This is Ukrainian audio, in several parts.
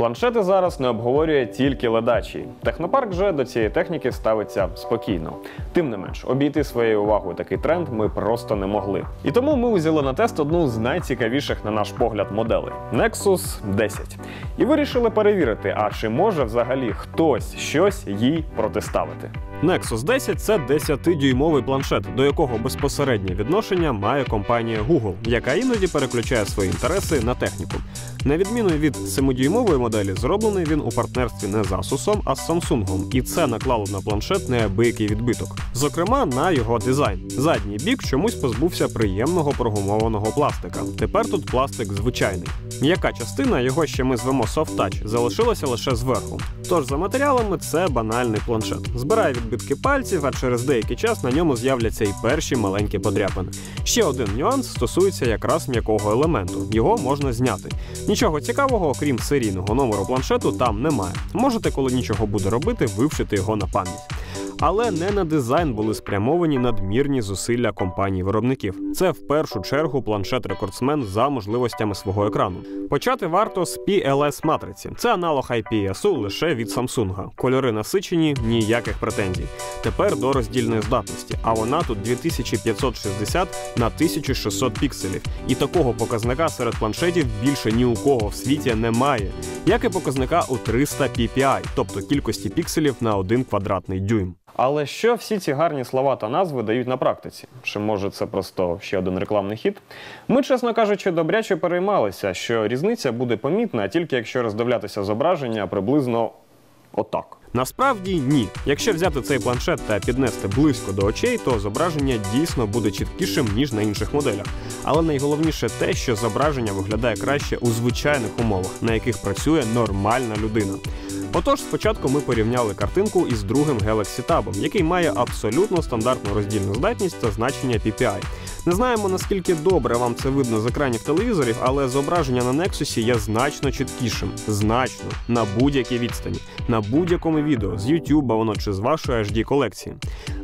Планшети зараз не обговорює тільки ледачі. Технопарк же до цієї техніки ставиться спокійно. Тим не менш, обійти своєю увагою такий тренд ми просто не могли. І тому ми узяли на тест одну з найцікавіших, на наш погляд, моделей Nexus 10. І вирішили перевірити, а чи може взагалі хтось щось їй протиставити. Nexus 10 це 10-дюймовий планшет, до якого безпосереднє відношення має компанія Google, яка іноді переключає свої інтереси на техніку. На відміну від 7-дюймової моделі, зроблений він у партнерстві не з Asus, а з Samsung, і це наклало на планшет неабиякий відбиток. Зокрема, на його дизайн. Задній бік чомусь позбувся приємного прогумованого пластика. Тепер тут пластик звичайний. М'яка частина, його ще ми звемо Soft Touch, залишилася лише зверху. Тож за матеріалами це банальний планшет. Збирає відбитки пальців, а через деякий час на ньому з'являться і перші маленькі подряпини. Ще один нюанс стосується якраз м'якого елементу. Його можна зняти. Нічого цікавого, окрім серійного номеру планшету, там немає. Можете, коли нічого буде робити, вивчити його на пам'ять. Але не на дизайн були спрямовані надмірні зусилля компаній-виробників. Це в першу чергу планшет-рекордсмен за можливостями свого екрану. Почати варто з PLS матриці. Це аналог IPS лише від Samsung. Кольори насичені, ніяких претензій. Тепер до роздільної здатності, а вона тут 2560 на 1600 пікселів. І такого показника серед планшетів більше ні у кого в світі немає, як і показника у 300 ppi, тобто кількості пікселів на один квадратний дюйм. Але що всі ці гарні слова та назви дають на практиці? Чи може це просто ще один рекламний хід? Ми, чесно кажучи, добряче переймалися, що різниця буде помітна тільки якщо роздивлятися зображення приблизно отак. Насправді ні. Якщо взяти цей планшет та піднести близько до очей, то зображення дійсно буде чіткішим ніж на інших моделях. Але найголовніше те, що зображення виглядає краще у звичайних умовах, на яких працює нормальна людина. Отож, спочатку ми порівняли картинку із другим Galaxy Tab, який має абсолютно стандартну роздільну здатність та значення PPI. Не знаємо наскільки добре вам це видно з екранів телевізорів, але зображення на Nexus є значно чіткішим, значно. На будь-якій відстані, на будь-якому відео. З YouTube воно чи з вашої HD колекції.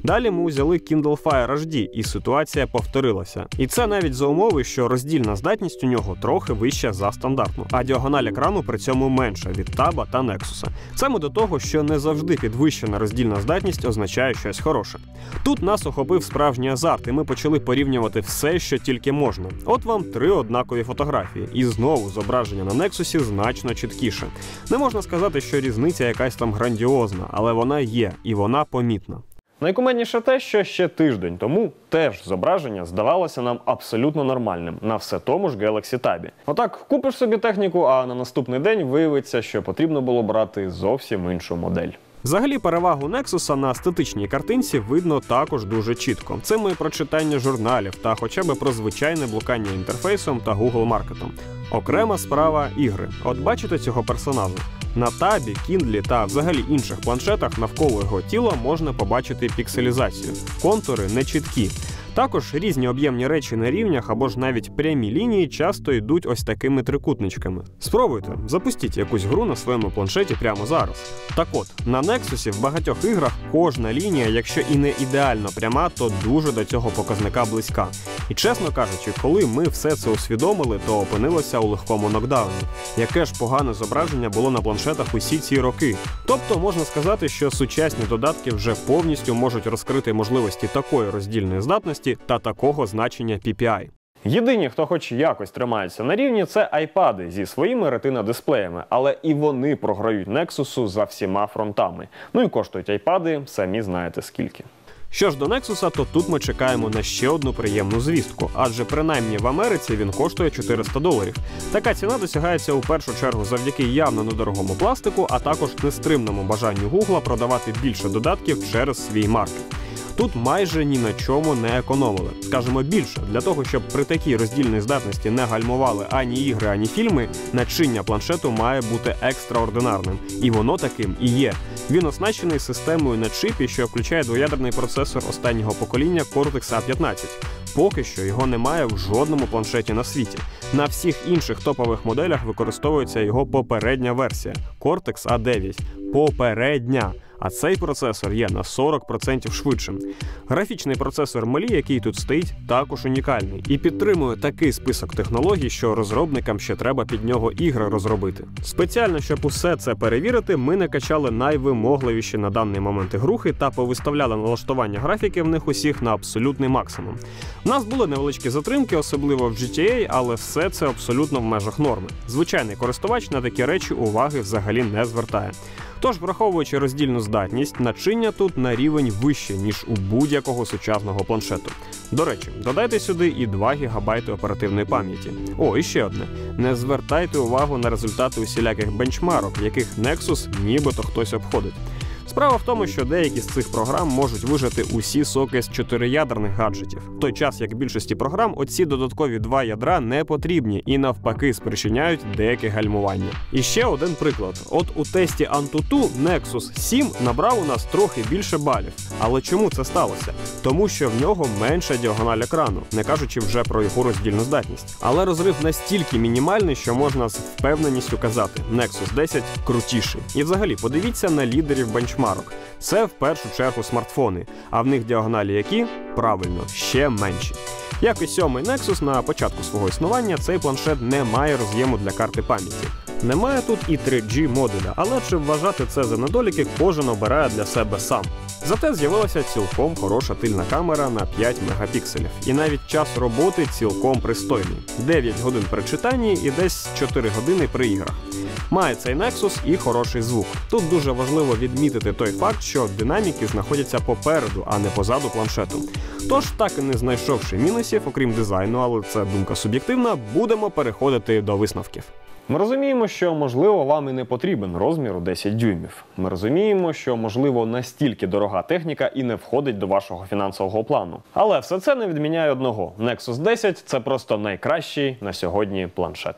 Далі ми взяли Kindle Fire HD, і ситуація повторилася. І це навіть за умови, що роздільна здатність у нього трохи вища за стандартну, а діагональ екрану при цьому менша від таба та Nexus. Ми до того, що не завжди підвищена роздільна здатність означає щось хороше. Тут нас охопив справжній азарт, і ми почали порівнювати все, що тільки можна. От вам три однакові фотографії, і знову зображення на Nexus значно чіткіше. Не можна сказати, що різниця якась там грандіозна, але вона є і вона помітна. Найкуменніше те, що ще тиждень тому теж зображення здавалося нам абсолютно нормальним на все тому ж Galaxy Tab. Отак купиш собі техніку, а на наступний день виявиться, що потрібно було брати зовсім іншу модель. Взагалі, перевагу Nexus на статичній картинці видно також дуже чітко. Це ми про читання журналів та хоча б про звичайне блукання інтерфейсом та Google маркетом. Окрема справа ігри. От бачите цього персонажа. На табі, кіндлі та взагалі інших планшетах навколо його тіла можна побачити пікселізацію. Контури не чіткі. Також різні об'ємні речі на рівнях або ж навіть прямі лінії часто йдуть ось такими трикутничками. Спробуйте, запустіть якусь гру на своєму планшеті прямо зараз. Так от, на Nexus в багатьох іграх кожна лінія, якщо і не ідеально пряма, то дуже до цього показника близька. І чесно кажучи, коли ми все це усвідомили, то опинилося у легкому нокдауні. Яке ж погане зображення було на планшетах усі ці роки. Тобто можна сказати, що сучасні додатки вже повністю можуть розкрити можливості такої роздільної здатності та такого значення PPI. Єдині, хто хоч якось тримається на рівні, це айпади зі своїми ретина-дисплеями, але і вони програють Nexus за всіма фронтами. Ну і коштують айпади, самі знаєте скільки. Що ж до Nexus, то тут ми чекаємо на ще одну приємну звістку, адже принаймні в Америці він коштує 400 доларів. Така ціна досягається у першу чергу завдяки явно недорогому пластику, а також нестримному бажанню Гугла продавати більше додатків через свій маркет. Тут майже ні на чому не економили. Скажемо більше, для того, щоб при такій роздільній здатності не гальмували ані ігри, ані фільми, начиння планшету має бути екстраординарним. І воно таким і є. Він оснащений системою на чипі, що включає двоядерний процесор останнього покоління Cortex A15. Поки що його немає в жодному планшеті на світі. На всіх інших топових моделях використовується його попередня версія Cortex A9. попередня. А цей процесор є на 40% швидшим. Графічний процесор Малі, який тут стоїть, також унікальний і підтримує такий список технологій, що розробникам ще треба під нього ігри розробити. Спеціально, щоб усе це перевірити, ми накачали найвимогливіші на даний момент ігрухи та повиставляли налаштування графіки в них усіх на абсолютний максимум. У нас були невеличкі затримки, особливо в GTA, але все це абсолютно в межах норми. Звичайний користувач на такі речі уваги взагалі не звертає. Тож, враховуючи роздільну здатність, начиння тут на рівень вище, ніж у будь-якого сучасного планшету. До речі, додайте сюди і 2 ГБ оперативної пам'яті. О, і ще одне: не звертайте увагу на результати усіляких бенчмарок, яких Nexus нібито хтось обходить. Справа в тому, що деякі з цих програм можуть вижити усі соки з чотириядерних гаджетів, в той час як більшості програм оці додаткові два ядра не потрібні і навпаки спричиняють деяке гальмування. І ще один приклад: от у тесті Antutu Nexus 7 набрав у нас трохи більше балів. Але чому це сталося? Тому що в нього менша діагональ екрану, не кажучи вже про його роздільну здатність. Але розрив настільки мінімальний, що можна з впевненістю казати: Nexus 10 крутіший. І взагалі подивіться на лідерів бенчмарок. Це в першу чергу смартфони, а в них діагоналі які правильно ще менші. Як і сьомий Nexus на початку свого існування, цей планшет не має роз'єму для карти пам'яті. Немає тут і 3G модуля, але чи вважати це за недоліки, кожен обирає для себе сам. Зате з'явилася цілком хороша тильна камера на 5 мегапікселів, і навіть час роботи цілком пристойний: 9 годин при читанні і десь 4 години при іграх. Має цей Nexus і хороший звук. Тут дуже важливо відмітити той факт, що динаміки знаходяться попереду, а не позаду планшету. Тож, так і не знайшовши мінусів, окрім дизайну, але це думка суб'єктивна, будемо переходити до висновків. Ми розуміємо, що можливо вам і не потрібен розміру 10 дюймів. Ми розуміємо, що можливо настільки дорога техніка і не входить до вашого фінансового плану. Але все це не відміняє одного: Nexus 10 це просто найкращий на сьогодні планшет.